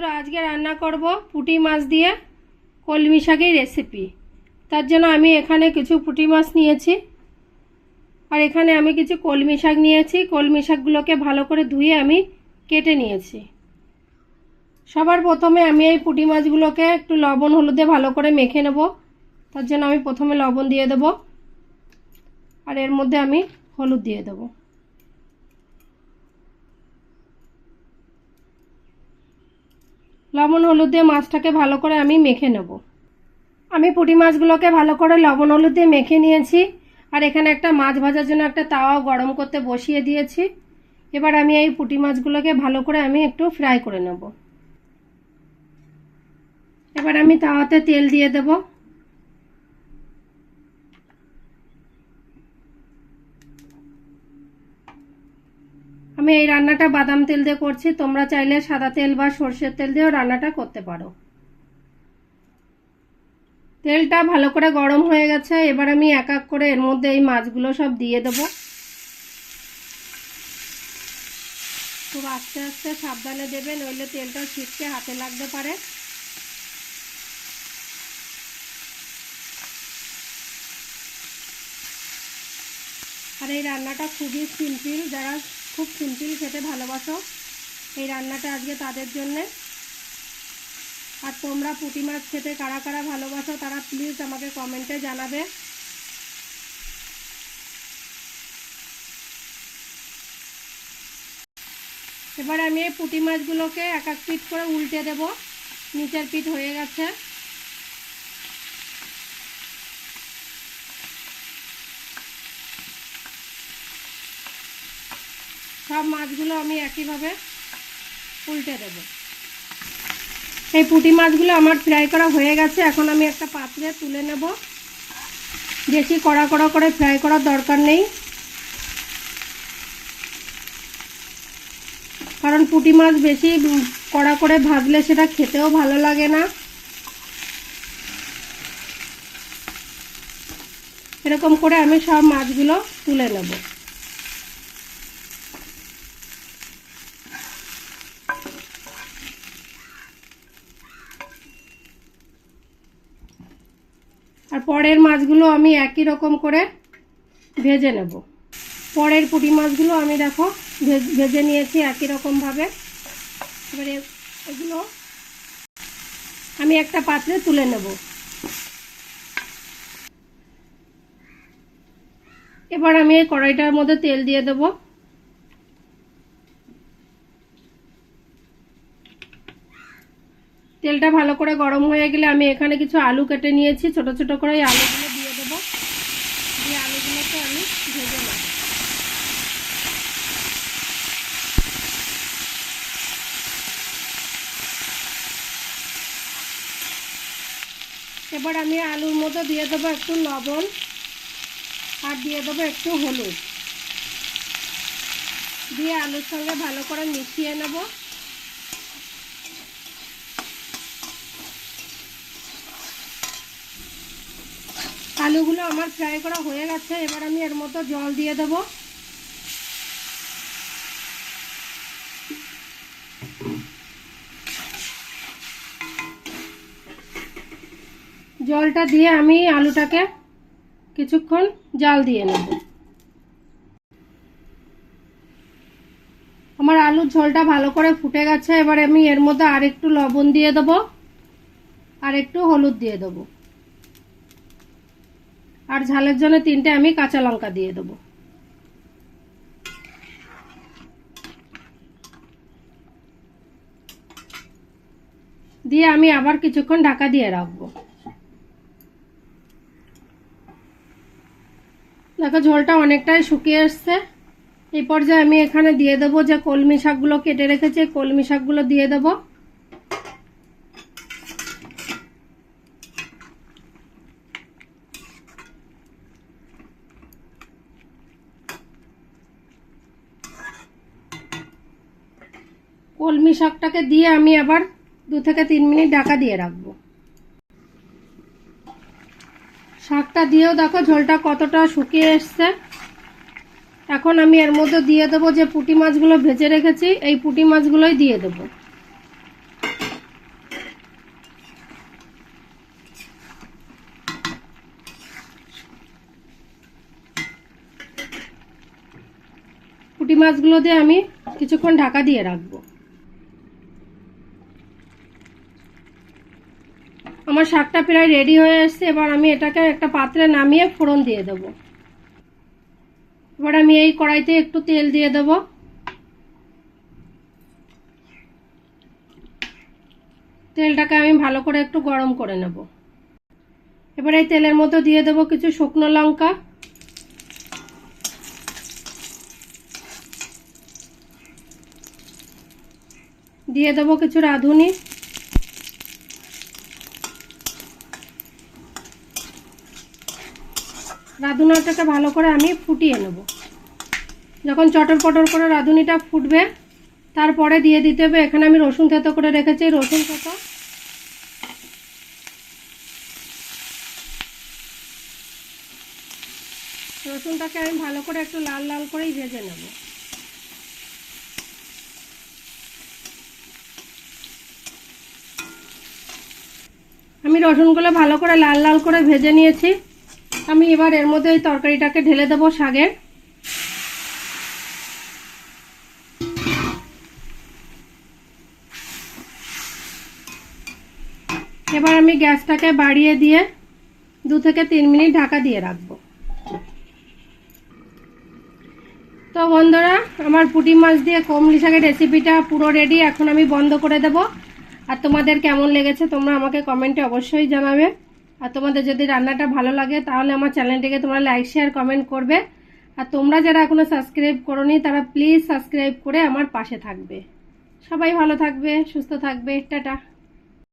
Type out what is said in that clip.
বন্ধুরা আজকে রান্না করব পুঁটি মাছ দিয়ে কলমি শাকের রেসিপি তার জন্য আমি এখানে কিছু পুঁটি মাছ নিয়েছি। আর এখানে আমি কিছু কলমি শাক নিয়েছি। কলমি শাকগুলোকে ভালো করে ধুয়ে আমি কেটে নিয়েছি। সবার প্রথমে আমি এই পুঁটি মাছগুলোকে একটু লবণ, হলুদে ভালো করে মেখে নেব। তার জন্য আমি প্রথমে লবণ দিয়ে দেব। আর এর মধ্যে আমি হলুদ দিয়ে দেবো। লবণ, হলুদ দিয়ে মাছটাকে ভালো করে আমি মেখে নেব। আমি পুঁটি মাছগুলোকে ভালো করে লবণ, হলুদ দিয়ে মেখে নিয়েছি। আর এখানে একটা মাছ ভাজার জন্য একটা তাওয়া গরম করতে বসিয়ে দিয়েছি। এবার আমি এই পুঁটি মাছগুলোকে ভালো করে আমি একটু ফ্রাই করে নেব। এবার আমি তাওয়াতে তেল দিয়ে দেব। আমি এই রান্নাটা বাদাম তেল দিয়ে করছি। তোমরা চাইলে সাদা তেল বা সর্ষের তেল দিয়েও রান্নাটা করতে পারো। তেলটা ভালো করে গরম হয়ে গেছে। এবার আমি এক এক করে এর মধ্যে এই মাছগুলো সব দিয়ে দেবো। খুব আস্তে আস্তে সাবধানে দেবে, নইলে তেলটা ছিটকে হাতে লাগতে পারে। আর এই রান্নাটা খুবই সিম্পল, যারা খুব সিম্পল খেতে ভালোবাসো এই রান্নাটা আজকে তাদের জন্যে। আর তোমরা পুঁটি মাছ খেতে কারা কারা ভালোবাসো তারা প্লিজ আমাকে কমেন্টে জানাবে। এবার আমি এই পুঁটি মাছগুলোকে এক এক পিঠ করে উল্টে দেব। নিচের পিঠ হয়ে গেছে। সব মাছগুলো আমি একইভাবে উল্টে দেব। এই পুঁটি মাছগুলো আমার ফ্রাই করা হয়ে গেছে। এখন আমি একটা পাত্রে তুলে নেব। বেশি কড়া কড়া করে ফ্রাই করার দরকার নেই। কারণ পুঁটি মাছ বেশি কড়া করে ভাজলে সেটা খেতেও ভালো লাগে না। এরকম করে আমি সব মাছগুলো তুলে নেব। পরের মাছগুলো আমি একই রকম করে ভেজে নেব। পরের পুঁটি মাছগুলো আমি দেখো ভেজে নিয়েছি একই রকমভাবে এবারে এগুলো আমি একটা পাত্রে তুলে নেব। এবার আমি এই কড়াইটার মধ্যে তেল দিয়ে দেব। তেলটা ভালো করে গরম হয়ে গেলে আমি এখানে কিছু আলু কেটে নিয়েছি। ছোট ছোট করে এই আলুগুলো দিয়ে দেবো। দিয়ে আলুগুলোকে আমি ভেজে নেব। এবার আমি আলুর মধ্যে দিয়ে দেবো একটু লবণ আর দিয়ে দেবো একটু হলুদ। দিয়ে আলুর সঙ্গে ভালো করে মিশিয়ে নেব। আলুগুলো আমার ফ্রাই করা হয়ে গেছে, এবার আমি এর মতো জল দিয়ে দেবো। জলটা দিয়ে আমি আলুটাকে কিছুক্ষণ জাল দিয়ে নেব। আমার আলুর ঝোলটা ভালো করে ফুটে গেছে, এবার আমি এর মধ্যে আর একটু লবণ দিয়ে দেবো আর একটু হলুদ দিয়ে দেবো। আর ঝালের জন্য তিনটে আমি কাঁচা লঙ্কা দিয়ে দেবো। দিয়ে আমি আবার কিছুক্ষণ ঢাকা দিয়ে রাখব। দেখো ঝোলটা অনেকটাই শুকিয়ে এসছে। এই পর্যায়ে আমি এখানে দিয়ে দেবো যে কলমি শাকগুলো কেটে রেখেছি কলমি শাকগুলো দিয়ে দেবো। কলমি শাকটাকে দিয়ে আমি আবার দু থেকে তিন মিনিট ঢাকা দিয়ে রাখব। শাকটা দিয়েও দেখো ঝোলটা কতটা শুকিয়ে এসছে। এখন আমি এর মধ্যে দিয়ে দেবো যে পুটি মাছগুলো ভেজে রেখেছি, এই পুটি মাছগুলোই দিয়ে দেবো। পুঁটি মাছগুলো দিয়ে আমি কিছুক্ষণ ঢাকা দিয়ে রাখব। আমার শাকটা প্রায় রেডি হয়ে এসছে এবার আমি এটাকে একটা পাত্রে নামিয়ে ফোড়ন দিয়ে দেবো। এবার আমি এই কড়াইতে একটু তেল দিয়ে দেবো। তেলটাকে আমি ভালো করে একটু গরম করে নেব। এবার এই তেলের মধ্যে দিয়ে দেবো কিছু শুকনো লঙ্কা। দিয়ে দেবো কিছু রাঁধুনি। রাঁধুনাটাকে ভালো করে আমি ফুটিয়ে নেব। যখন চটর পটর করে রাঁধুনিটা ফুটবে, তারপরে দিয়ে দিতে হবে, এখানে আমি রসুন থেতো করে রেখেছি, রসুন থেতো। রসুনটাকে আমি ভালো করে একটু লাল লাল করেই ভেজে নেব। আমি রসুনগুলো ভালো করে লাল লাল করে ভেজে নিয়েছি। আমি এবার এর মধ্যে ওই তরকারিটাকে ঢেলে দেবো শাকের। এবার আমি গ্যাসটাকে বাড়িয়ে দিয়ে দু থেকে তিন মিনিট ঢাকা দিয়ে রাখব। তো বন্ধুরা, আমার পুঁটি মাছ দিয়ে কমলি শাকের রেসিপিটা পুরো রেডি এখন আমি বন্ধ করে দেব। আর তোমাদের কেমন লেগেছে তোমরা আমাকে কমেন্টে অবশ্যই জানাবে। আর তোমাদের যদি রান্নাটা ভালো লাগে, তাহলে আমার চ্যানেলটিকে তোমরা লাইক শেয়ার কমেন্ট করবে। আর তোমরা যারা এখনও সাবস্ক্রাইব করোনি, তারা প্লিজ সাবস্ক্রাইব করে আমার পাশে থাকবে। সবাই ভালো থাকবে, সুস্থ থাকবে। টাটা।